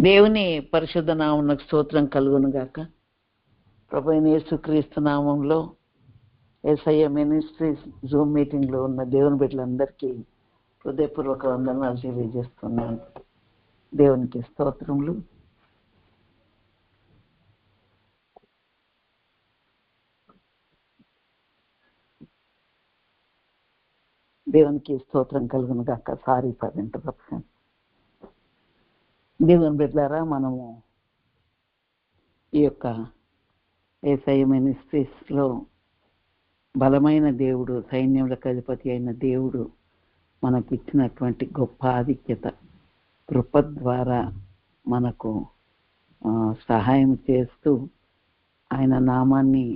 దేవుని పరిశుద్ధ నామమునకు స్తోత్రం కలుగును గాక. ప్రభుత్వ యేసుక్రీస్తు నామంలో ఎస్ఐఏ మినిస్ట్రీస్ జూమ్ మీటింగ్లో ఉన్న దేవుని బిడ్డలందరికీ హృదయపూర్వక వందనాలు తెలియజేస్తున్నాను. దేవునికి స్తోత్రములు. దేవునికి స్తోత్రం కలుగును గాక. సారీ ఫర్ ఇంటరప్షన్ దేవుని బిడ్డారా మనము ఈ యొక్క ఏసఐ మినిస్ట్రీస్లో బలమైన దేవుడు సైన్యములకు అధిపతి అయిన దేవుడు మనకు ఇచ్చినటువంటి గొప్ప ఆధిక్యత కృప ద్వారా మనకు సహాయం చేస్తూ ఆయన నామాన్ని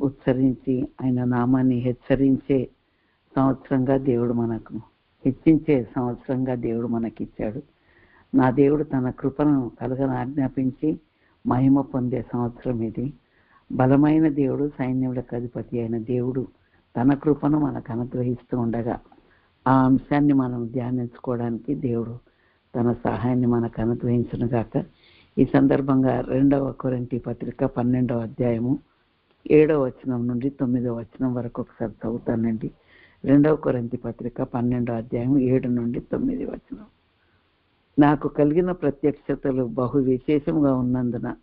ఉచ్చరించి ఆయన నామాన్ని హెచ్చరించే సంవత్సరంగా దేవుడు మనకు హెచ్చించే సంవత్సరంగా దేవుడు మనకిచ్చాడు. నా దేవుడు తన కృపను కలగని ఆజ్ఞాపించి మహిమ పొందే సంవత్సరం ఇది. బలమైన దేవుడు సైన్యములకు అధిపతి అయిన దేవుడు తన కృపను మనకు అనుగ్రహిస్తూ ఉండగా ఆ అంశాన్ని మనం ధ్యానించుకోవడానికి దేవుడు తన సహాయాన్ని మనకు అనుగ్రహించను గాక. ఈ సందర్భంగా రెండవ కొరంటి పత్రిక పన్నెండవ అధ్యాయము ఏడవ వచనం నుండి తొమ్మిదవ వచనం వరకు ఒకసారి చదువుతానండి. రెండవ కొరంతి పత్రిక పన్నెండవ అధ్యాయం ఏడు నుండి తొమ్మిది వచనం. నాకు కలిగిన ప్రత్యక్షతలు బహు విశేషంగా ఉన్నందున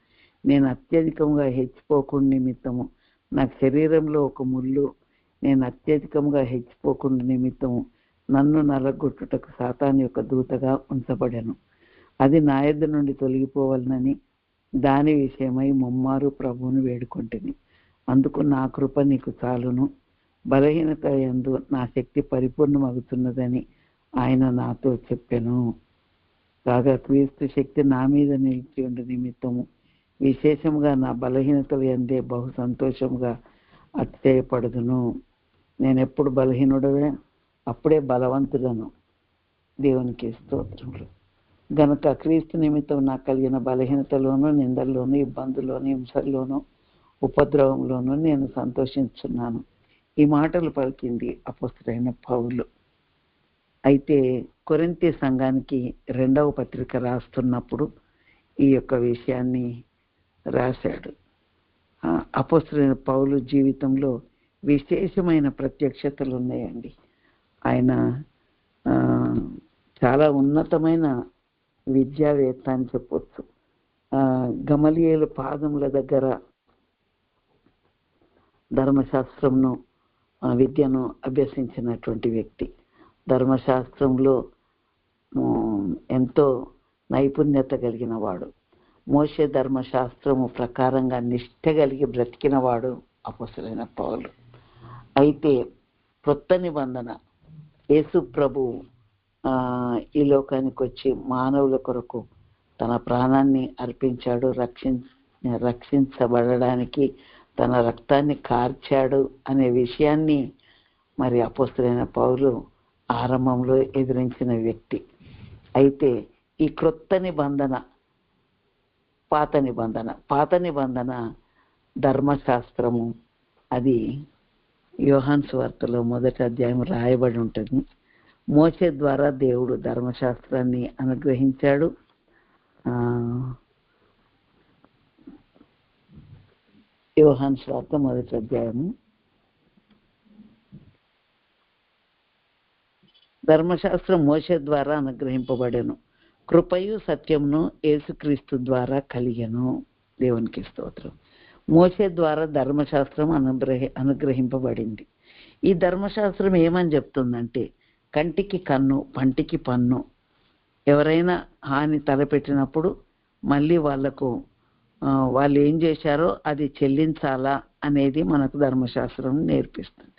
నేను అత్యధికంగా హెచ్చిపోకుండా నిమిత్తము. నాకు శరీరంలో ఒక ముళ్ళు నేను అత్యధికంగా హెచ్చిపోకుండా నిమిత్తము. నన్ను నలగొట్టుటకు సాతాన్ యొక్క దూతగా ఉంచబడెను. అది నా యొద్ద నుండి తొలగిపోవాలనని దాని విషయమై ముమ్మారు ప్రభువును వేడుకొంటిని. అందుకు నా కృప నీకు చాలును. బలహీనత ఎందు నా శక్తి పరిపూర్ణమగుతున్నదని ఆయన నాతో చెప్పాను. కాగా క్రీస్తు శక్తి నా మీద నిలిచి ఉండి నిమిత్తము. విశేషముగా నా బలహీనతలు ఎందే బహు సంతోషముగా అత్యయపడదును నేను ఎప్పుడు బలహీనుడవే అప్పుడే బలవంతుడను. దేవునికి స్తోత్రములు. గనుక క్రీస్తు నిమిత్తం నాకు కలిగిన బలహీనతలోను నిందల్లోను ఇబ్బందుల్లోను హింసల్లోను ఉపద్రవంలోను నేను సంతోషించున్నాను. ఈ మాటలు పలికింది అపస్తుడైన పౌలు. అయితే కొరింతి సంఘానికి రెండవ పత్రిక రాస్తున్నప్పుడు ఈ యొక్క విషయాన్ని రాశాడు. అపస్తుడైన పౌలు జీవితంలో విశేషమైన ప్రత్యక్షతలు ఉన్నాయండి. ఆయన చాలా ఉన్నతమైన విద్యావేత్త అని చెప్పొచ్చు. ఆ, గమలియేలు పాదముల దగ్గర ధర్మశాస్త్రంను విద్యను అభ్యసించినటువంటి వ్యక్తి. ధర్మశాస్త్రంలో ఎంతో నైపుణ్యత కలిగిన వాడు మోసే ధర్మశాస్త్రము ప్రకారంగా నిష్ఠ కలిగి బ్రతికినవాడు అపసలైన పౌరుడు పౌలు. అయితే కొత్త నిబంధన యేసు ప్రభు ఈ లోకానికి వచ్చి మానవుల కొరకు తన ప్రాణాన్ని అర్పించాడు రక్షించ రక్షించబడడానికి తన రక్తాన్ని కార్చాడు అనే విషయాన్ని మరి అపోస్తులైన పౌలు ఆరంభంలో ఎదిరించిన వ్యక్తి. అయితే ఈ క్రొత్త నిబంధన పాత నిబంధన పాత నిబంధన ధర్మశాస్త్రము అది యోహాన్స్ వార్తలో మొదటి అధ్యాయం రాయబడి ఉంటుంది. మోసే ద్వారా దేవుడు ధర్మశాస్త్రాన్ని అనుగ్రహించాడు. ఆ, యోహాన్ మొదటి అధ్యాయము. ధర్మశాస్త్రం మోష ద్వారా అనుగ్రహింపబడెను. కృపయు సత్యమును యేసుక్రీస్తు ద్వారా కలిగెను. దేవునికి స్తోత్రం. మోసే ద్వారా ధర్మశాస్త్రం అనుగ్రహి అనుగ్రహింపబడింది. ఈ ధర్మశాస్త్రం ఏమని చెప్తుందంటే కంటికి కన్ను పంటికి పన్ను. ఎవరైనా హాని తలపెట్టినప్పుడు మళ్ళీ వాళ్ళకు వాళ్ళు ఏం చేశారో అది చెల్లించాలా అనేది మనకు ధర్మశాస్త్రం నేర్పిస్తుంది.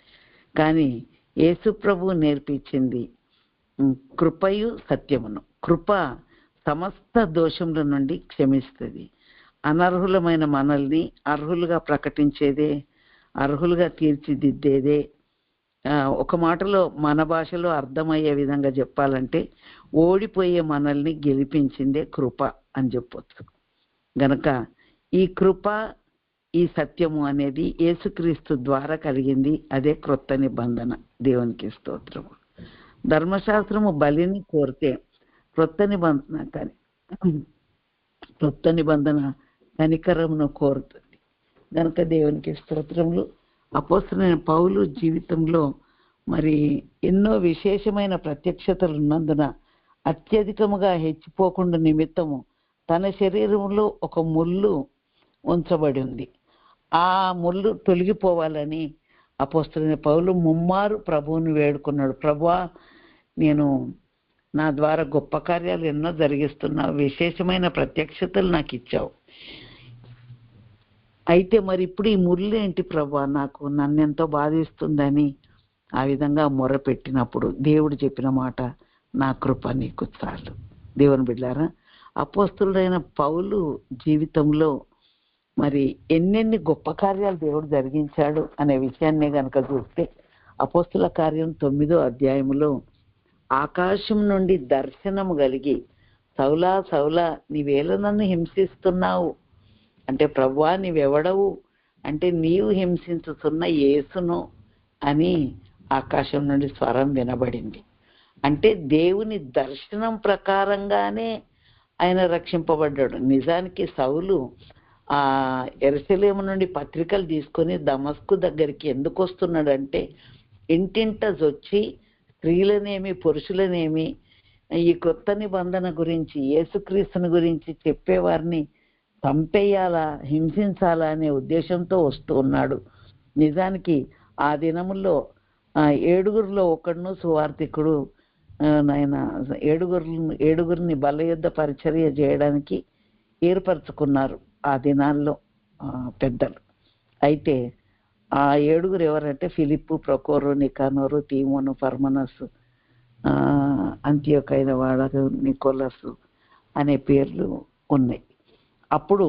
కానీ యేసు ప్రభు నేర్పించింది కృపయు సత్యమును. కృప సమస్త దోషముల నుండి క్షమిస్తుంది. అనర్హులమైన మనల్ని అర్హులుగా ప్రకటించేదే అర్హులుగా తీర్చిదిద్దేదే. ఒక మాటలో మన భాషలో అర్థమయ్యే విధంగా చెప్పాలంటే ఓడిపోయే మనల్ని గెలిపించిందే కృప అని చెప్పొచ్చు. గనక ఈ కృప ఈ సత్యము అనేది యేసుక్రీస్తు ద్వారా కలిగింది అదే క్రొత్త నిబంధన. దేవునికి స్తోత్రము. ధర్మశాస్త్రము బలిని కోరితే క్రొత్త నిబంధన కానీ క్రొత్త నిబంధన కనికరమును కోరుతుంది. కనుక దేవునికి స్తోత్రములు. అపోసరైన పౌలు జీవితంలో మరి ఎన్నో విశేషమైన ప్రత్యక్షతలు ఉన్నందున అత్యధికముగా హెచ్చిపోకుండా నిమిత్తము తన శరీరంలో ఒక ముళ్ళు ఉంచబడి ఉంది. ఆ ముళ్ళు తొలగిపోవాలని అపోస్తున్న పౌలు ముమ్మారు ప్రభువుని వేడుకున్నాడు. ప్రభా నేను నా ద్వారా గొప్ప కార్యాలు ఎన్నో జరిగిస్తున్నావు విశేషమైన ప్రత్యక్షతలు నాకు ఇచ్చావు. అయితే మరి ఇప్పుడు ఈ మురళి ఏంటి ప్రభా? నాకు నన్ను ఎంతో బాధిస్తుందని ఆ విధంగా మొరపెట్టినప్పుడు దేవుడు చెప్పిన మాట నా కృప నీకు చాలు. దేవుని బిడ్డారా అపోస్తుడైన పౌలు జీవితంలో మరి ఎన్నెన్ని గొప్ప కార్యాలు దేవుడు జరిగించాడు అనే విషయాన్నే గనక చూస్తే అపోస్తుల కార్యం తొమ్మిదో అధ్యాయంలో ఆకాశం నుండి దర్శనము కలిగి సౌలా సౌలా నీవేళ నన్ను హింసిస్తున్నావు? అంటే ప్రవ్వా నీవెవడవు? అంటే నీవు హింసించుతున్న యేసును? అని ఆకాశం నుండి స్వరం వినబడింది. అంటే దేవుని దర్శనం ప్రకారంగానే ఆయన రక్షింపబడ్డాడు. నిజానికి సౌలు ఆ ఎరసలేము నుండి పత్రికలు తీసుకొని దమస్కు దగ్గరికి ఎందుకు వస్తున్నాడంటే ఇంటింటస్ వచ్చి స్త్రీలనేమి పురుషులనేమి ఈ కొత్త నిబంధన గురించి యేసుక్రీస్తుని గురించి చెప్పేవారిని చంపేయాలా హింసించాలా అనే ఉద్దేశంతో వస్తూ ఉన్నాడు. నిజానికి ఆ దినముల్లో ఏడుగురిలో ఒకడును సువార్థికుడు నాయన ఏడుగురు ఏడుగురిని బలయుద్ధ పరిచర్య చేయడానికి ఏర్పరచుకున్నారు ఆ దినాల్లో పెద్దలు. అయితే ఆ ఏడుగురు ఎవరంటే ఫిలిప్పు ప్రొకోరు నికానోరు టీమోను ఫర్మనస్ ఆ, అంత్యోకైన వాడకు నికోలస్ అనే పేర్లు ఉన్నాయి. అప్పుడు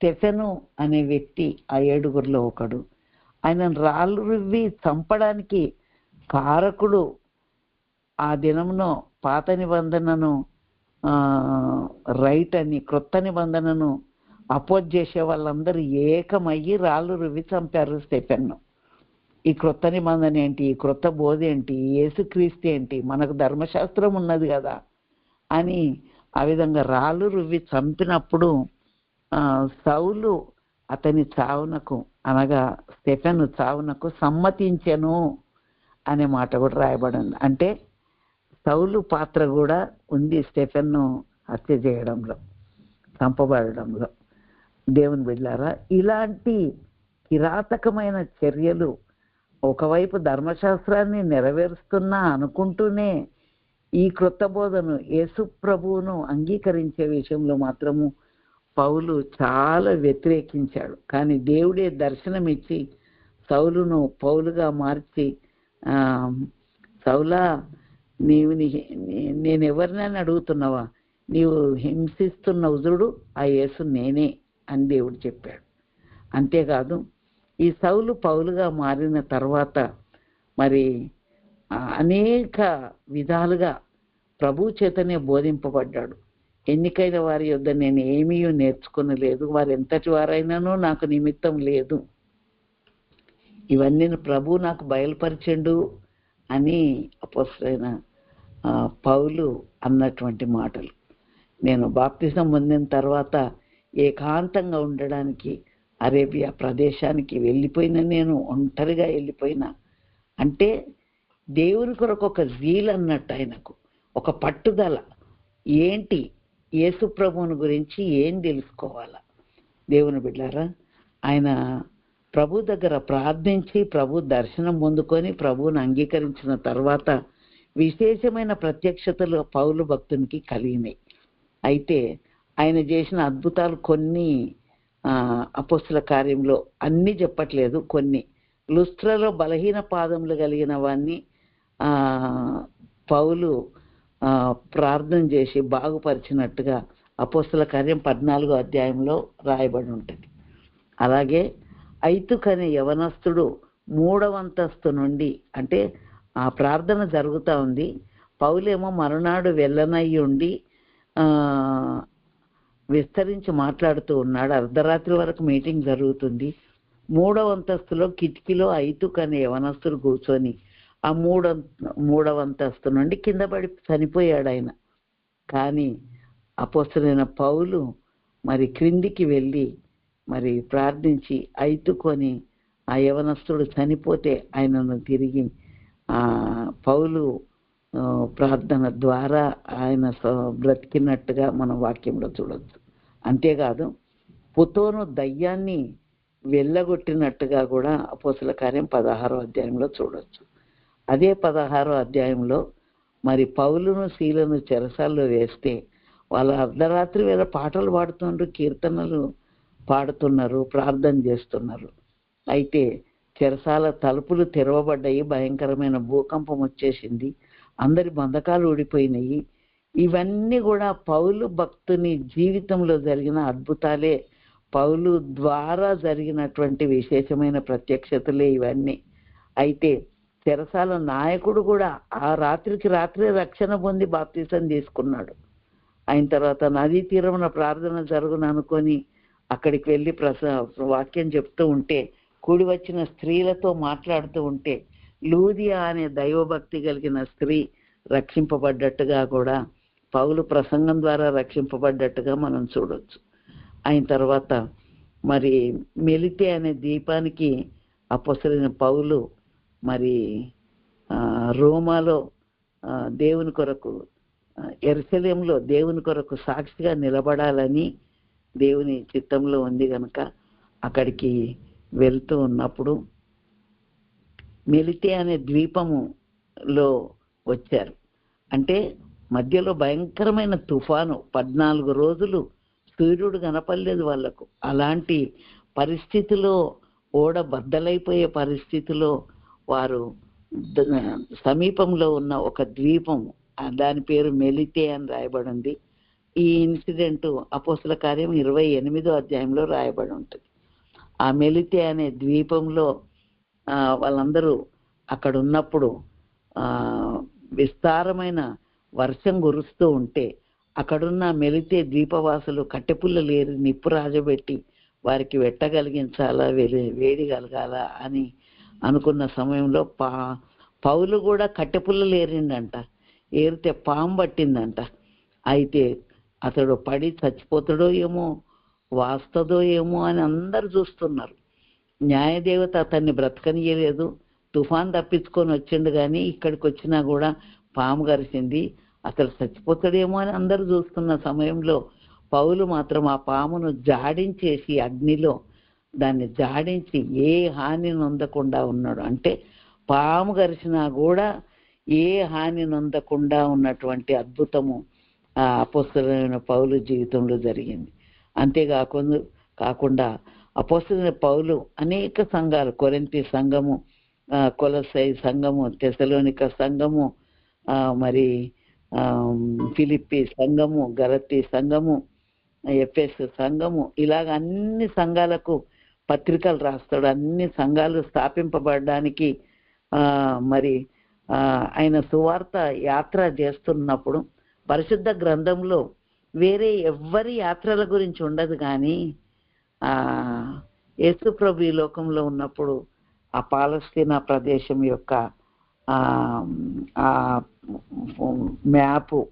తెఫెను అనే వ్యక్తి ఆ ఏడుగురిలో ఒకడు. ఆయన రాళ్ళు రువ్వి చంపడానికి కారకుడు ఆ దినంలో పాత నిబంధనను రైట్ అని క్రొత్త నిబంధనను అపోజ్ చేసే వాళ్ళందరూ ఏకమయ్యి రాళ్ళు రువ్వి చంపారు స్టెఫెన్ను. ఈ క్రొత్త నిబంధన ఏంటి? ఈ క్రొత్త బోధ ఏంటి? యేసుక్రీస్తు ఏంటి? మనకు ధర్మశాస్త్రం ఉన్నది కదా అని ఆ విధంగా రాళ్ళు రువ్వి చంపినప్పుడు సౌలు అతని చావునకు అనగా స్టెఫెన్ చావునకు సమ్మతించెను అనే మాట కూడా రాయబడింది. అంటే సౌలు పాత్ర కూడా ఉంది స్టెఫెన్ను హత్య చేయడంలో చంపబడడంలో. దేవుని బిడ్డారా ఇలాంటి కిరాతకమైన చర్యలు ఒకవైపు ధర్మశాస్త్రాన్ని నెరవేరుస్తున్నా అనుకుంటూనే ఈ కృత బోధను యేసు ప్రభువును అంగీకరించే విషయంలో మాత్రము పౌలు చాలా వ్యతిరేకించాడు. కానీ దేవుడే దర్శనమిచ్చి సౌలును పౌలుగా మార్చి సౌలా నీవు నేను ఎవరినైనా అడుగుతున్నావా? నీవు హింసిస్తున్న ఉజుడు ఆ యేసు నేనే. అని దేవుడు చెప్పాడు. అంతేకాదు ఈ సౌలు పౌలుగా మారిన తర్వాత మరి అనేక విధాలుగా ప్రభు చేతనే బోధింపబడ్డాడు. ఎన్నికైన వారి యొద్ద నేను ఏమీ నేర్చుకునలేదు. వారు ఎంతటి వారైనానో నాకు నిమిత్తం లేదు. ఇవన్నీ ప్రభు నాకు బయలుపరిచిండు అని అపోసరైన పౌలు అన్నటువంటి మాటలు. నేను బాప్తిజం పొందిన తర్వాత ఏకాంతంగా ఉండడానికి అరేబియా ప్రదేశానికి వెళ్ళిపోయిన నేను ఒంటరిగా వెళ్ళిపోయినా. అంటే దేవుని కొరకు ఒక జీల్ అన్నట్టు ఆయనకు ఒక పట్టుదల. ఏంటి? యేసు ప్రభువుని గురించి ఏం తెలుసుకోవాలా? దేవుని బిడ్డారా ఆయన ప్రభు దగ్గర ప్రార్థించి ప్రభు దర్శనం పొందుకొని ప్రభువుని అంగీకరించిన తర్వాత విశేషమైన ప్రత్యక్షతలు పౌలు భక్తునికి కలిగినాయి అయితే ఆయన చేసిన అద్భుతాలు కొన్ని అపోస్తుల కార్యంలో అన్ని చెప్పట్లేదు కొన్ని. లుస్త్రలో బలహీన పాదములు కలిగిన వాన్ని పౌలు ప్రార్థన చేసి బాగుపరిచినట్టుగా అపోస్తుల కార్యం పద్నాలుగో అధ్యాయంలో రాయబడి ఉంటుంది. అలాగే ఐతుకనే యవనస్తుడు మూడవంతస్తు నుండి అంటే ఆ ప్రార్థన జరుగుతూ ఉంది. పౌలేమో మరునాడు వెళ్ళనయ్యుండి విస్తరించి మాట్లాడుతూ ఉన్నాడు. అర్ధరాత్రి వరకు మీటింగ్ జరుగుతుంది. మూడవ అంతస్తులో కిటికీలో ఐతుక్ అనే యవనస్తుడు కూర్చొని ఆ మూడ మూడవ అంతస్తు నుండి కింద పడి చనిపోయాడు ఆయన. కానీ అపోసరైన పౌలు మరి క్రిందికి వెళ్ళి మరి ప్రార్థించి ఐతుకొని ఆ యవనస్తుడు చనిపోతే ఆయనను తిరిగి పౌలు ప్రార్థన ద్వారా ఆయన స- బ్రతికినట్టుగా మనం వాక్యంలో చూడొచ్చు. అంతేకాదు పుతోను దయ్యాన్ని వెళ్ళగొట్టినట్టుగా కూడా అపోసల కార్యం పదహారో అధ్యాయంలో చూడొచ్చు. అదే పదహారో అధ్యాయంలో మరి పౌలును శీలను చెరసాల్లో వేస్తే వాళ్ళ అర్ధరాత్రి వేళ పాటలు పాడుతున్నారు కీర్తనలు పాడుతున్నారు ప్రార్థన చేస్తున్నారు. అయితే చెరసాల తలుపులు తెరవబడ్డాయి భయంకరమైన భూకంపం వచ్చేసింది. అందరి బంధకాలు ఊడిపోయినాయి. ఇవన్నీ కూడా పౌలు భక్తుని జీవితంలో జరిగిన అద్భుతాలే. పౌలు ద్వారా జరిగినటువంటి విశేషమైన ప్రత్యక్షతలే ఇవన్నీ. అయితే చెరసాల నాయకుడు కూడా ఆ రాత్రికి రాత్రే రక్షణ పొంది బాప్తీసం తీసుకున్నాడు. అయిన తర్వాత నదీ తీరమున ప్రార్థన జరుగును అనుకొని అక్కడికి వెళ్ళి ప్రస వాక్యం చెప్తూ ఉంటే కూడి వచ్చిన స్త్రీలతో మాట్లాడుతూ ఉంటే లూదియా అనే దైవభక్తి కలిగిన స్త్రీ రక్షింపబడ్డట్టుగా కూడా పౌలు ప్రసంగం ద్వారా రక్షింపబడ్డట్టుగా మనం చూడొచ్చు. అయిన తర్వాత మరి మెలితే అనే దీపానికి అపసరిన పౌలు మరి రోమాలో దేవుని కొరకు ఆ, ఎరుసలేంలో దేవుని కొరకు సాక్షిగా నిలబడాలని దేవుని చిత్తంలో ఉంది కనుక అక్కడికి వెళ్తూ ఉన్నప్పుడు మెలితే అనే ద్వీపములో వచ్చారు. అంటే మధ్యలో భయంకరమైన తుఫాను. పద్నాలుగు రోజులు సూర్యుడు కనపడలేదు వాళ్ళకు అలాంటి పరిస్థితిలో ఓడ బద్దలైపోయే పరిస్థితిలో వారు సమీపంలో ఉన్న ఒక ద్వీపం దాని పేరు మెలితే అని రాయబడింది. ఈ ఇన్సిడెంట్ అపోసల కార్యం ఇరవై ఎనిమిదో అధ్యాయంలో రాయబడి ఉంటుంది. ఆ మెలితే అనే ద్వీపంలో వాళ్ళందరూ అక్కడ ఉన్నప్పుడు విస్తారమైన వర్షం కురుస్తూ ఉంటే అక్కడున్న మెలితే ద్వీపవాసులు కట్టెపుల్లలు ఏరి నిప్పు రాజబెట్టి వారికి వెట్టగలిగించాలా వేడి వేడి కలగాల అని అనుకున్న సమయంలో పా పౌలు కూడా కట్టెపుల్లలు ఏరిండంట ఏరితే పాము పట్టిందంట. అయితే అతడు పడి చచ్చిపోతాడో ఏమో వాస్తదో ఏమో అని అందరు చూస్తున్నారు. న్యాయదేవత అతన్ని బ్రతకనియలేదు తుఫాన్ తప్పించుకొని వచ్చిండు కానీ ఇక్కడికి వచ్చినా కూడా పాము గరిచింది. అతడు చచ్చిపోతాడేమో అని అందరూ చూస్తున్న సమయంలో పౌలు మాత్రం ఆ పామును జాడించేసి అగ్నిలో దాన్ని జాడించి ఏ హాని నొందకుండా ఉన్నాడు. అంటే పాము గరిచినా కూడా ఏ హాని నొందకుండా ఉన్నటువంటి అద్భుతము ఆ అపోస్తలైన పౌలు జీవితంలో జరిగింది. అంతేకాకుండా కాకుండా అపోసిన పౌలు అనేక సంఘాలు కొరింతి సంఘము కొలసై సంఘము తెసలోనిక సంఘము మరి ఫిలిప్పి సంఘము గలతి సంఘము ఎఫ్ఎస్ సంఘము ఇలాగ అన్ని సంఘాలకు పత్రికలు రాస్తాడు. అన్ని సంఘాలు స్థాపింపబడడానికి మరి ఆయన సువార్త యాత్ర చేస్తున్నప్పుడు పరిశుద్ధ గ్రంథంలో వేరే ఎవ్వరి యాత్రల గురించి ఉండదు కానీ ఆ ప్రభు ఈ లోకంలో ఉన్నప్పుడు ఆ పాలస్తీనా ప్రదేశం యొక్క ఆ మ్యాపు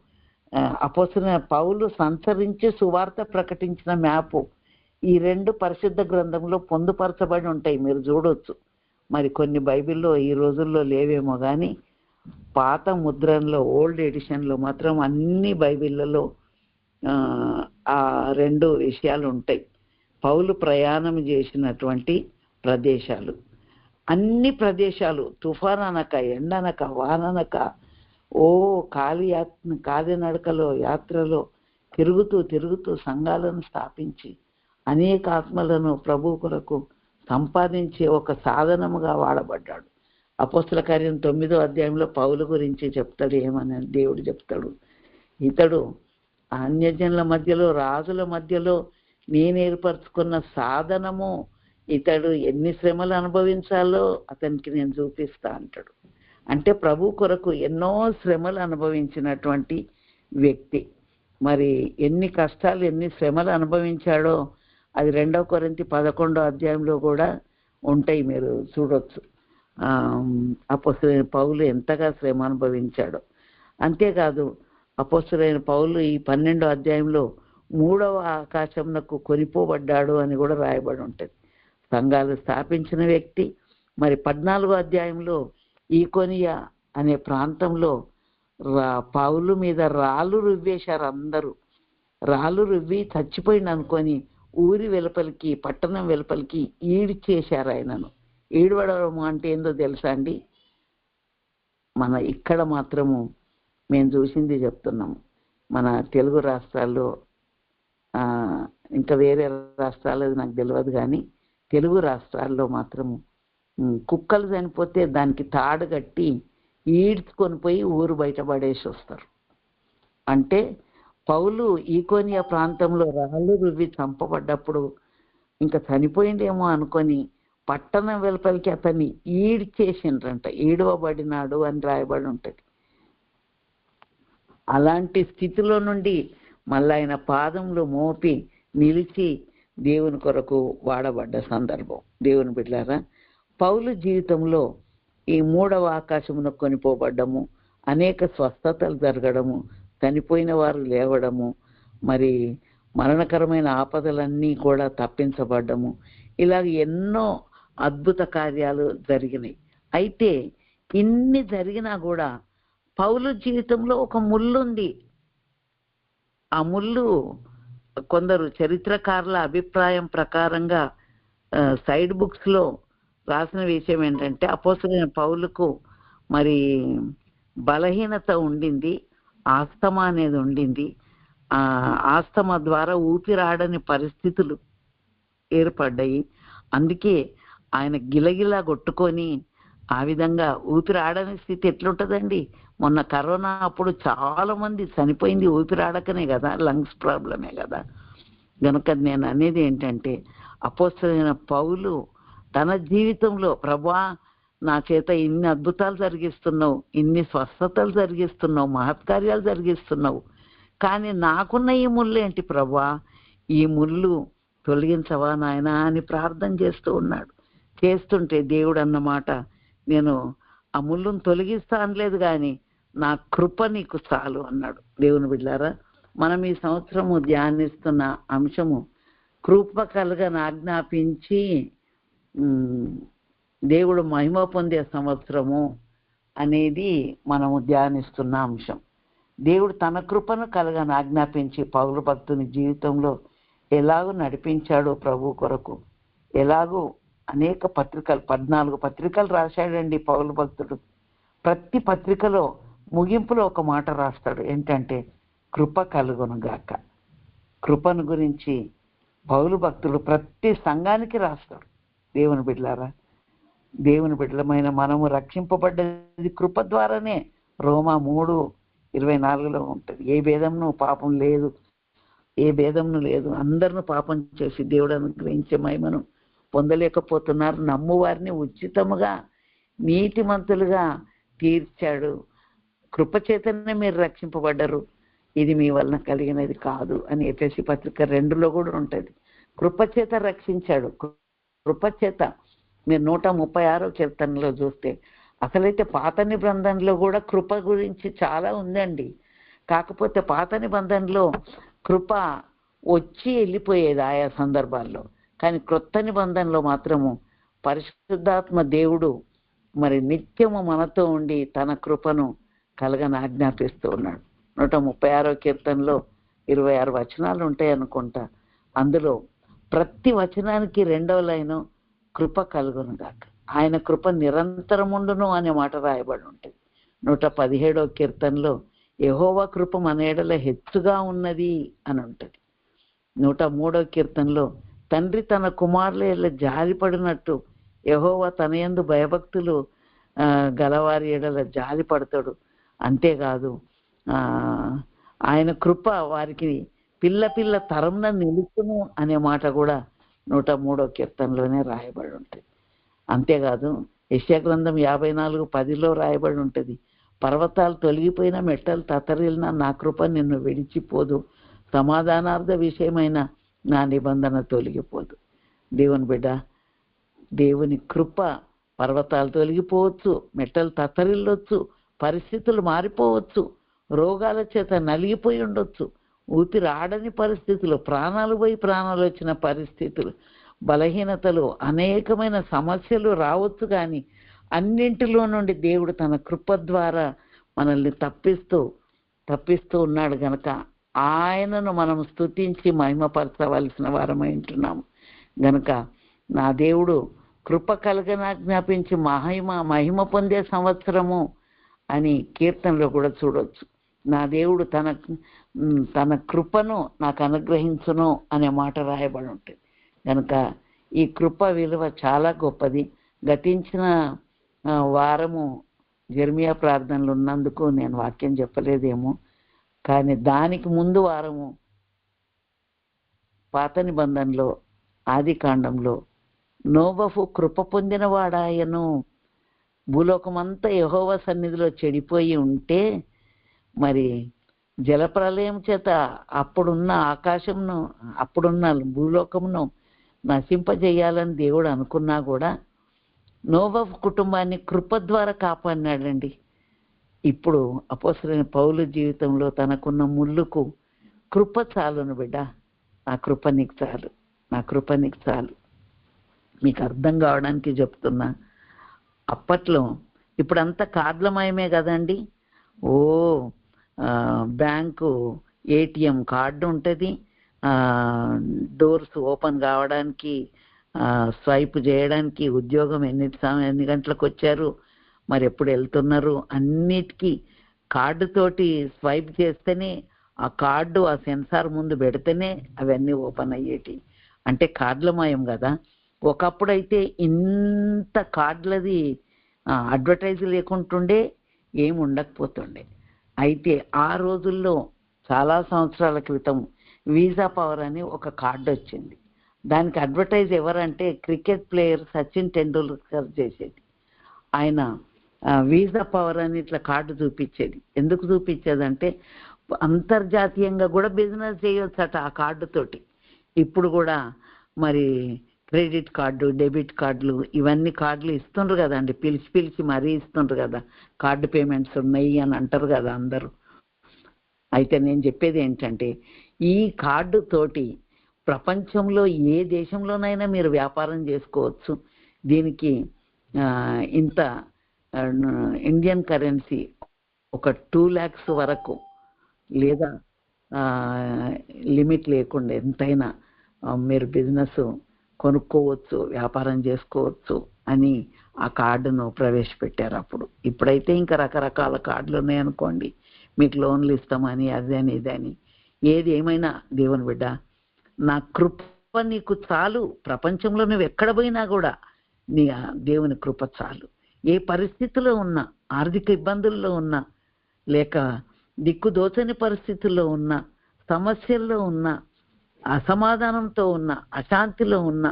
అపోసిన పౌలు సంచరించి సువార్త ప్రకటించిన మ్యాపు ఈ రెండు పరిశుద్ధ గ్రంథంలో పొందుపరచబడి ఉంటాయి. మీరు చూడొచ్చు. మరి కొన్ని బైబిల్లో ఈ రోజుల్లో లేవేమో కానీ పాత ముద్రంలో ఓల్డ్ ఎడిషన్లో మాత్రం అన్ని బైబిళ్ళలో ఆ రెండు విషయాలు ఉంటాయి. పౌలు ప్రయాణం చేసినటువంటి ప్రదేశాలు. అన్ని ప్రదేశాలు తుఫాన్ అనక ఎండనక వాననక ఓ కాలి యాత్ర కాలినడకలో యాత్రలో తిరుగుతూ తిరుగుతూ సంఘాలను స్థాపించి అనేక ఆత్మలను ప్రభు కొరకు సంపాదించే ఒక సాధనముగా వాడబడ్డాడు. అపోస్తల కార్యం తొమ్మిదో అధ్యాయంలో పౌలు గురించి చెప్తాడు ఏమని దేవుడు చెప్తాడు. ఇతడు అన్యజనుల మధ్యలో రాజుల మధ్యలో నేను ఏర్పరచుకున్న సాధనము ఇతడు ఎన్ని శ్రమలు అనుభవించాలో అతనికి నేను చూపిస్తా అంటాడు. అంటే ప్రభు కొరకు ఎన్నో శ్రమలు అనుభవించినటువంటి వ్యక్తి. మరి ఎన్ని కష్టాలు ఎన్ని శ్రమలు అనుభవించాడో అది రెండవ కొరింతి పదకొండో అధ్యాయంలో కూడా ఉంటాయి మీరు చూడొచ్చు. అపోస పౌలు ఎంతగా శ్రమ అనుభవించాడో. అంతేకాదు అపోస్తులైన పౌలు ఈ పన్నెండో అధ్యాయంలో మూడవ ఆకాశంనకు కొనిపోబడ్డాడు అని కూడా రాయబడి ఉంటుంది. సంఘాలు స్థాపించిన వ్యక్తి మరి పద్నాలుగో అధ్యాయంలో ఈకొనియా అనే ప్రాంతంలో రా పౌలు మీద రాళ్ళు రువ్వేశారు అందరూ. రాళ్ళు రువ్వి చచ్చిపోయింది అనుకొని ఊరి వెలుపలికి పట్టణం వెలుపలికి ఈడ్చేశారు ఆయనను. ఈడవడము అంటే ఏందో తెలుసా అండి? మన ఇక్కడ మాత్రము మేము చూసింది చెప్తున్నాము. మన తెలుగు రాష్ట్రాల్లో ఇంకా వేరే రాష్ట్రాలు నాకు తెలియదు కానీ తెలుగు రాష్ట్రాల్లో మాత్రము కుక్కలు చనిపోతే దానికి తాడు కట్టి ఈడ్చుకొని పోయి ఊరు బయట పడేసి వస్తారు. అంటే పౌలు ఈకోనియా ప్రాంతంలో రాళ్ళు రువ్వి చంపబడ్డప్పుడు ఇంకా చనిపోయిందేమో అనుకొని పట్టణం వెలుపలికి అతన్ని ఈడ్చేసిండ్రంట. ఈడవబడినాడు అని రాయబడి ఉంటుంది. అలాంటి స్థితిలో నుండి మళ్ళీ ఆయన పాదంలో మోపి నిలిచి దేవుని కొరకు వాడబడ్డ సందర్భం. దేవుని బిడ్డారా పౌలు జీవితంలో ఈ మూడవ ఆకాశమున కొనిపోబడ్డము అనేక స్వస్థతలు జరగడము చనిపోయిన వారు లేవడము మరి మరణకరమైన ఆపదలన్నీ కూడా తప్పించబడ్డము. ఇలాగ ఎన్నో అద్భుత కార్యాలు జరిగినాయి. అయితే ఇన్ని జరిగినా కూడా పౌలు జీవితంలో ఒక ముళ్ళుంది. అముళ్ళు కొందరు చరిత్రకారుల అభిప్రాయం ప్రకారంగా సైడ్ బుక్స్లో రాసిన విషయం ఏంటంటే అపోసరైన పౌలుకు మరి బలహీనత ఉండింది ఆస్తమా అనేది ఉండింది. ఆ ద్వారా ఊపిరాడని పరిస్థితులు ఏర్పడ్డాయి. అందుకే ఆయన గిలగిలా కొట్టుకొని ఆ విధంగా ఊపిరాడని స్థితి ఎట్లుంటదండి? మొన్న కరోనా అప్పుడు చాలా మంది చనిపోయింది ఊపిరాడకనే కదా లంగ్స్ ప్రాబ్లమే కదా. గనుక నేను అనేది ఏంటంటే అపోస్తలైన పౌలు తన జీవితంలో ప్రభా నా చేత ఇన్ని అద్భుతాలు జరిగిస్తున్నావు ఇన్ని స్వస్థతలు జరిగిస్తున్నావు మహత్కార్యాలు జరిగిస్తున్నావు కానీ నాకున్న ఈ ముళ్ళు ఏంటి ప్రభా? ఈ ముళ్ళు తొలగించవా నాయనా? అని ప్రార్థన చేస్తూ ఉన్నాడు. చేస్తుంటే దేవుడు అన్నమాట నేను ఆ ముళ్ళును తొలగిస్తా అనలేదు కానీ నా కృప నీకు చాలు అన్నాడు. దేవుని బిడ్డారా మనం ఈ సంవత్సరము ధ్యానిస్తున్న అంశము కృప కలగని ఆజ్ఞాపించి దేవుడు మహిమ పొందే సంవత్సరము అనేది మనము ధ్యానిస్తున్న అంశం. దేవుడు తన కృపను కలగని ఆజ్ఞాపించి పౌరు భక్తుని జీవితంలో ఎలాగో నడిపించాడో ప్రభు కొరకు ఎలాగో అనేక పత్రికలు పద్నాలుగు పత్రికలు రాశాడండి పౌలు భక్తుడు. ప్రతి పత్రికలో ముగింపులో ఒక మాట రాస్తాడు. ఏంటంటే కృప కలుగునుగాక కృపను గురించి పౌలు భక్తుడు ప్రతి సంఘానికి రాస్తాడు. దేవుని బిడ్డలారా దేవుని బిడ్డలమైన మనము రక్షింపబడ్డది కృప ద్వారానే రోమా మూడు ఇరవై నాలుగులో ఉంటుంది. ఏ భేదంను పాపం లేదు ఏ భేదంను లేదు అందరిని పాపం చేసి దేవుడు అనుగ్రహించే మహిమను పొందలేకపోతున్నారు. నమ్మువారిని ఉచితముగా నీతిమంతులుగా తీర్చాడు. కృపచేతనే మీరు రక్షింపబడ్డరు. ఇది మీ వలన కలిగినది కాదు అని ఎఫ్ఎస్సి పత్రిక రెండులో కూడా ఉంటుంది. కృపచేత రక్షించాడు. కృపచేత మీరు నూట ముప్పై ఆరో కీర్తనలో చూస్తే అసలైతే పాత నిబంధనలో కూడా కృప గురించి చాలా ఉందండి. కాకపోతే పాత నిబంధనలో కృప వచ్చి వెళ్ళిపోయేది ఆయా సందర్భాల్లో. కానీ క్రొత్త నిబంధనలో మాత్రము పరిశుద్ధాత్మ దేవుడు మరి నిత్యము మనతో ఉండి తన కృపను కలగని ఆజ్ఞాపిస్తూ ఉన్నాడు. నూట ముప్పై ఆరో కీర్తనలో ఇరవై ఆరు వచనాలు ఉంటాయి అనుకుంటా. అందులో ప్రతి వచనానికి రెండవ లైను కృప కలుగును గాక. ఆయన కృప నిరంతరముండును అనే మాట రాయబడి ఉంటుంది. నూట పదిహేడో కీర్తనలో యహోవా కృప మన ఎడల హెచ్చుగా ఉన్నది అని ఉంటుంది. నూట మూడో కీర్తనలో తండ్రి తన కుమారుల జాలిపడినట్టు యహోవా తన యందు భయభక్తులు గలవారి ఎడల జాలి పడతాడు అంతేకాదు ఆయన కృప వారికి పిల్ల పిల్ల తరంన నిలుచును అనే మాట కూడా నూట మూడో కీర్తనలోనే రాయబడి ఉంటుంది. అంతేకాదు యశ్యా గ్రంథం యాభై నాలుగు పదిలో రాయబడి ఉంటుంది. పర్వతాలు తొలగిపోయిన మెట్టలు తతరిలిన నా కృప నిన్ను విడిచిపోదు. సమాధానార్థ విషయమైన నా నిబంధన తొలగిపోదు. దేవుని బిడ్డ దేవుని కృప పర్వతాలు తొలగిపోవచ్చు మెట్టలు తత్తరిల్లొచ్చు పరిస్థితులు మారిపోవచ్చు రోగాల చేత నలిగిపోయి ఉండొచ్చు ఊపిరి ఆడని పరిస్థితులు ప్రాణాలు పోయి ప్రాణాలు వచ్చిన పరిస్థితులు బలహీనతలు అనేకమైన సమస్యలు రావచ్చు కానీ అన్నింటిలో నుండి దేవుడు తన కృప ద్వారా మనల్ని తప్పిస్తూ తప్పిస్తూ ఉన్నాడు గనక ఆయనను మనం స్తుతించి మహిమపరచవలసిన వారమై ఉంటున్నాము. గనుక నా దేవుడు కృప కలగనాజ్ఞాపించి మహిమ మహిమ పొందే సంవత్సరము అని కీర్తనలో కూడా చూడొచ్చు. నా దేవుడు తన తన కృపను నాకు అనుగ్రహించును అనే మాట రాయబడి ఉంటుంది. కనుక ఈ కృప విలువ చాలా గొప్పది. గతించిన వారము జర్మియా ప్రార్థనలు ఉన్నందుకు నేను వాక్యం చెప్పలేదేమో. కానీ దానికి ముందు వారము పాత నిబంధనలో ఆది కాండంలో నోబఫు కృప పొందినవాడాయను భూలోకమంతా యహోవ సన్నిధిలో చెడిపోయి ఉంటే మరి జలప్రలయం చేత అప్పుడున్న ఆకాశంను అప్పుడున్న భూలోకమును నశింపజేయాలని దేవుడు అనుకున్నా కూడా నోబఫ్ కుటుంబాన్ని కృప ద్వారా కాపాడినాడండి. ఇప్పుడు అపోసరైన పౌలు జీవితంలో తనకున్న ముళ్ళుకు కృప చాలును బిడ్డ. నా కృప నీకు చాలు. నా కృప నీకు చాలు. మీకు అర్థం కావడానికి చెప్తున్నా. అప్పట్లో ఇప్పుడంతా కార్డులమయమే కదండి. ఓ బ్యాంకు ఏటీఎం కార్డు ఉంటుంది. డోర్స్ ఓపెన్ కావడానికి స్వైప్ చేయడానికి ఉద్యోగం ఎన్ని ఎన్ని గంటలకు వచ్చారు? మరి ఎప్పుడు వెళ్తున్నారు? అన్నిటికీ కార్డు తోటి స్వైప్ చేస్తేనే ఆ కార్డు ఆ సెన్సార్ ముందు పెడితేనే అవన్నీ ఓపెన్ అయ్యేటి. అంటే కార్డులమయం కదా. ఒకప్పుడైతే ఇంత కార్డులది అడ్వర్టైజ్ లేకుంటుండే ఏం ఉండకపోతుండే. అయితే ఆ రోజుల్లో చాలా సంవత్సరాల క్రితం వీసా పవర్ అని ఒక కార్డు వచ్చింది. దానికి అడ్వర్టైజ్ ఎవరంటే క్రికెట్ ప్లేయర్ సచిన్ టెండూల్కర్ చేసేది ఆయన వీసా పవర్ అని ఇట్లా కార్డు చూపించేది. ఎందుకు చూపించేదంటే అంతర్జాతీయంగా కూడా బిజినెస్ చేయొచ్చట ఆ కార్డుతోటి ఇప్పుడు కూడా మరి క్రెడిట్ కార్డు డెబిట్ కార్డులు ఇవన్నీ కార్డులు ఇస్తుండ్రు కదండి. పిలిచి పిలిచి మరీ ఇస్తుండ్రు కదా. కార్డు పేమెంట్స్ ఉన్నాయి అని అంటారు కదా అందరూ. అయితే నేను చెప్పేది ఏంటంటే ఈ కార్డు తోటి ప్రపంచంలో ఏ దేశంలోనైనా మీరు వ్యాపారం చేసుకోవచ్చు. దీనికి ఇంత ఇండియన్ కరెన్సీ ఒక టూ ల్యాక్స్ వరకు లేదా లిమిట్ లేకుండా ఎంతైనా మీరు బిజినెస్ కొనుక్కోవచ్చు వ్యాపారం చేసుకోవచ్చు అని ఆ కార్డును ప్రవేశపెట్టారు అప్పుడు. ఇప్పుడైతే ఇంకా రకరకాల కార్డులు ఉన్నాయనుకోండి మీకు లోన్లు ఇస్తామని అదని ఇదని ఏది ఏమైనా దేవుని బిడ్డ నా కృప నీకు చాలు. ప్రపంచంలో నువ్వు ఎక్కడ పోయినా కూడా నీ దేవుని కృప చాలు. ఏ పరిస్థితిలో ఉన్నా ఆర్థిక ఇబ్బందుల్లో ఉన్నా లేక దిక్కుదోచని పరిస్థితుల్లో ఉన్నా సమస్యల్లో ఉన్నా అసమాధానంతో ఉన్న అశాంతిలో ఉన్న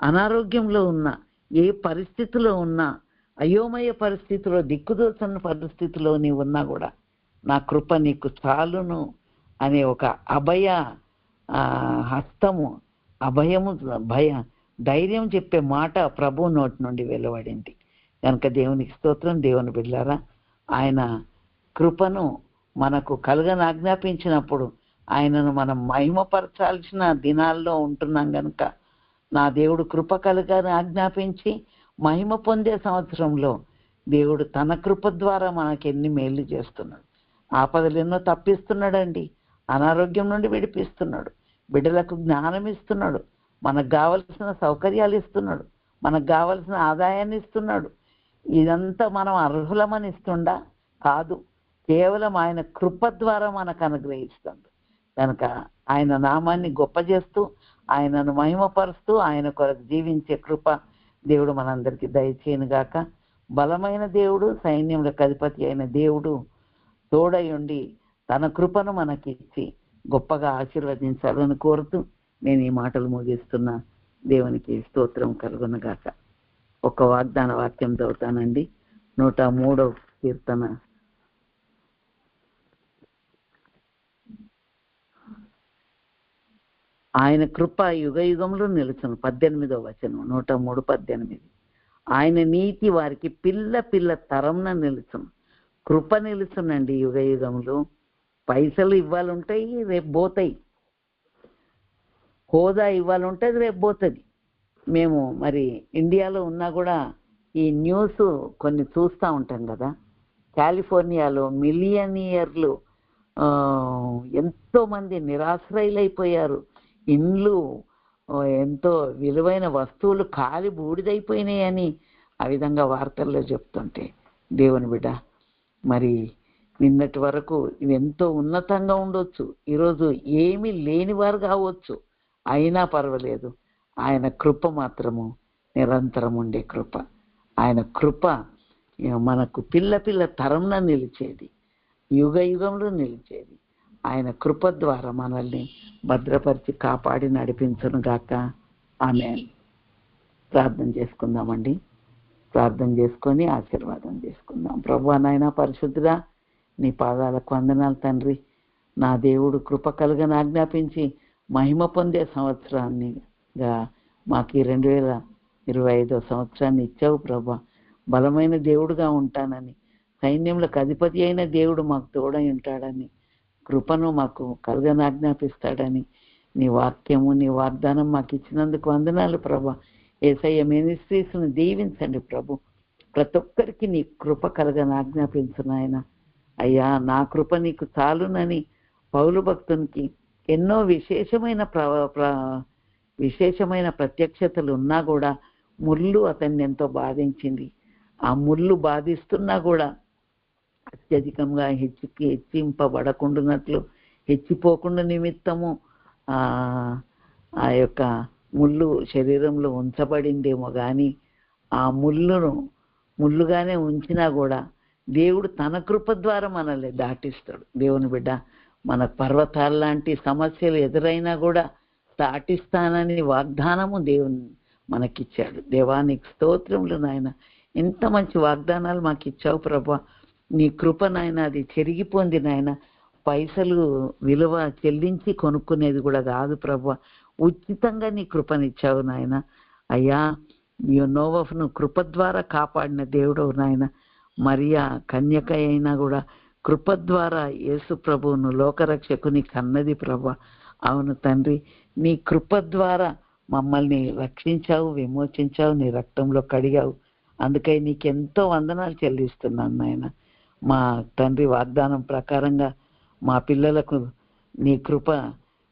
అనారోగ్యంలో ఉన్న ఏ పరిస్థితిలో ఉన్నా అయోమయ పరిస్థితిలో దిక్కుదోచని పరిస్థితిలో నీ ఉన్నా కూడా నా కృప నీకు చాలును అనే ఒక అభయ హస్తము అభయము భయ ధైర్యం చెప్పే మాట ప్రభు నోటి నుండి వెలువడింది. కనుక దేవునికి స్తోత్రం దేవుని బిడ్డారా ఆయన కృపను మనకు కలగని ఆజ్ఞాపించినప్పుడు ఆయనను మనం మహిమపరచాల్సిన దినాల్లో ఉంటున్నాం గనుక నా దేవుడు కృప కలగని ఆజ్ఞాపించి మహిమ పొందే సంవత్సరంలో దేవుడు తన కృప ద్వారా మనకి ఎన్ని మేలు చేస్తున్నాడు. ఆపదలు ఎన్నో తప్పిస్తున్నాడండి. అనారోగ్యం నుండి విడిపిస్తున్నాడు. బిడ్డలకు జ్ఞానం ఇస్తున్నాడు. మనకు కావలసిన సౌకర్యాలు ఇస్తున్నాడు. మనకు కావలసిన ఆదాయాన్ని ఇస్తున్నాడు. ఇదంతా మనం అర్హులమని ఇస్తుండా? కాదు. కేవలం ఆయన కృప ద్వారా మనకు అనుగ్రహిస్తుంది. కనుక ఆయన నామాన్ని గొప్ప చేస్తూ ఆయనను మహిమపరుస్తూ ఆయన కొరకు జీవించే కృప దేవుడు మనందరికీ దయచేయనుగాక బలమైన దేవుడు సైన్యములకు అధిపతి అయిన దేవుడు తోడై ఉండి తన కృపను మనకిచ్చి గొప్పగా ఆశీర్వదించాలని కోరుతూ నేను ఈ మాటలు ముగిస్తున్నా. దేవునికి స్తోత్రం కలుగునగాక ఒక వాగ్దాన వాక్యం చదువుతానండి. నూట మూడవ కీర్తన. ఆయన కృప యుగ యుగంలో నిలుచును. పద్దెనిమిదవ వచనం. నూట మూడు పద్దెనిమిది. ఆయన నీతి వారికి పిల్ల పిల్ల తరంన నిలుచును. కృప నిలుచునండి యుగ యుగంలో పైసలు ఇవ్వాలి ఉంటాయి రేపు పోతాయి. హోదా ఇవ్వాలి ఉంటుంది రేపు పోతుంది. మేము మరి ఇండియాలో ఉన్నా కూడా ఈ న్యూస్ కొన్ని చూస్తూ ఉంటాం కదా. కాలిఫోర్నియాలో మిలియనియర్లు ఎంతోమంది నిరాశ్రయులైపోయారు. ఇండ్లు ఎంతో విలువైన వస్తువులు కాలి బూడిదైపోయినాయని ఆ విధంగా వార్తల్లో చెప్తుంటే దేవుని బిడ్డ మరి నిన్నటి వరకు ఇవి ఎంతో ఉన్నతంగా ఉండొచ్చు. ఈరోజు ఏమీ లేనివారు కావచ్చు. అయినా పర్వాలేదు. ఆయన కృప మాత్రము నిరంతరం ఉండే కృప. ఆయన కృప మనకు పిల్ల పిల్ల తరంన నిలిచేది యుగ యుగంలో నిలిచేది. ఆయన కృప ద్వారా మనల్ని భద్రపరిచి కాపాడి నడిపించను గాక. ఆమె ప్రార్థన చేసుకుందామండి. ప్రార్థన చేసుకొని ఆశీర్వాదం చేసుకుందాం. ప్రభు నాయన పరిశుద్ధుడా నీ పాదాలకు వందనాలు తండ్రి. నా దేవుడు కృప కలుగని ఆజ్ఞాపించి మహిమ పొందే సంవత్సరాన్ని మాకు ఈ రెండు వేల ఇరవై ఐదో సంవత్సరాన్ని ఇచ్చావు ప్రభా. బలమైన దేవుడుగా ఉంటానని సైన్యములకు అధిపతి అయిన దేవుడు మాకు తోడై ఉంటాడని కృపను మాకు కలుగని ఆజ్ఞాపిస్తాడని నీ వాక్యము నీ వాగ్దానం మాకు ఇచ్చినందుకు వందనాలు ప్రభా. ఏసయ్య మినిస్ట్రీస్ను దీవించండి ప్రభు. ప్రతి ఒక్కరికి నీ కృప కలగని ఆజ్ఞాపించిన ఆయన అయ్యా నా కృప నీకు చాలునని పౌలు భక్తునికి ఎన్నో విశేషమైన ప్ర ప్ర- విశేషమైన ప్రత్యక్షతలు ఉన్నా కూడా ముళ్ళు అతన్ని ఎంతో బాధించింది. ఆ ముళ్ళు బాధిస్తున్నా కూడా అత్యధికంగా హెచ్చుకి హెచ్చింపబడకుండానట్లు హెచ్చిపోకుండా నిమిత్తము ఆ ఆ యొక్క ముళ్ళు శరీరంలో ఉంచబడిందేమో కానీ ఆ ముళ్ళును ముళ్ళుగానే ఉంచినా కూడా దేవుడు తన కృప ద్వారా మనల్ని దాటిస్తాడు. దేవుని బిడ్డ మన పర్వతాల లాంటి సమస్యలు ఎదురైనా కూడా దాటిస్తానని వాగ్దానము దేవుని మనకిచ్చాడు. దేవానికి స్తోత్రములు నాయన. ఎంత మంచి వాగ్దానాలు మాకు ఇచ్చావు ప్రభా. నీ కృప నాయన అది చెరిగిపోంది నాయన. పైసలు విలువ చెల్లించి కొనుక్కునేది కూడా కాదు ప్రభా. ఉచితంగా నీ కృపనిచ్చావు నాయన. అయ్యా ఈ నోవఫ్ను కృప ద్వారా కాపాడిన దేవుడు నాయన. మరియా కన్యక అయినా కూడా కృప ద్వారా యేసు ప్రభువును లోకరక్షకుని కన్నది ప్రభ. అవును తండ్రి నీ కృప ద్వారా మమ్మల్ని రక్షించావు విమోచించావు నీ రక్తంలో కడిగావు. అందుకై నీకెంతో వందనాలు చెల్లిస్తున్నాను నాయన. మా తండ్రి వాగ్దానం ప్రకారంగా మా పిల్లలకు నీ కృప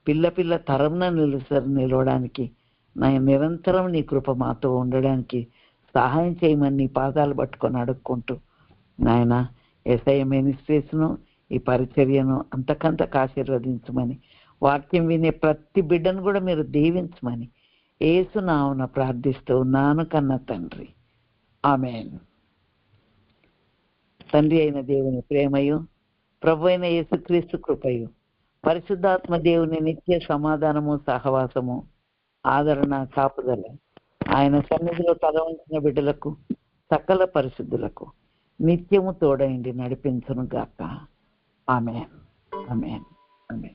పిల్ల పిల్ల తరంన నిలుస్తారు నిలవడానికి నా నిరంతరం నీ కృప మాతో ఉండడానికి సహాయం చేయమని నీ పాదాలు పట్టుకొని అడుక్కుంటూ నాయన ఎస్ఐ మినిస్ట్రీస్ను ఈ పరిచర్యను అంతకంతకు ఆశీర్వదించమని వాక్యం వినే ప్రతి బిడ్డను కూడా మీరు దీవించమని ఏసు నావున ప్రార్థిస్తూ ఉన్నాను కన్న తండ్రి. ఆమెన్. తండ్రి అయిన దేవుని ప్రేమయు ప్రభు అయిన యేసుక్రీస్తు కృపయు పరిశుద్ధాత్మ దేవుని నిత్య సమాధానము సహవాసము ఆదరణ కాపుదల ఆయన సన్నిధిలో తలవంచిన బిడ్డలకు సకల పరిశుద్ధులకు నిత్యము తోడైండి నడిపించును గాక ఆమె ఆమెన్.